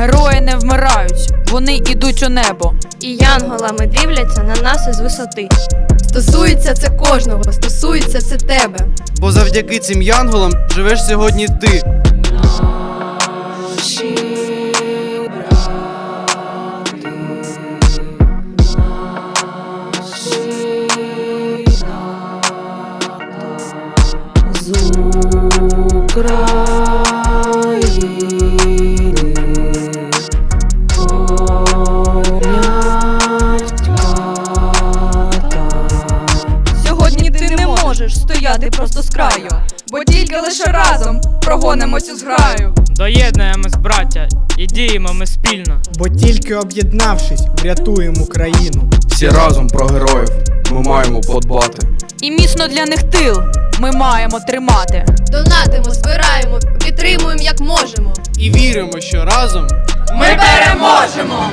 Герої не вмирають, вони ідуть у небо. І янголами дивляться на нас із висоти. Стосується це кожного, стосується це тебе. Бо завдяки цим янголам живеш сьогодні ти. Сьогодні можеш стояти просто з краю, бо тільки лише разом прогонимось у зграю. Доєднуємось, браття, і діємо ми спільно. Бо тільки об'єднавшись, врятуємо країну. Всі разом про героїв ми маємо подбати. І міцно для них тил ми маємо тримати. Донатимо, збираємо, підтримуємо як можемо. І віримо, що разом Ми переможемо!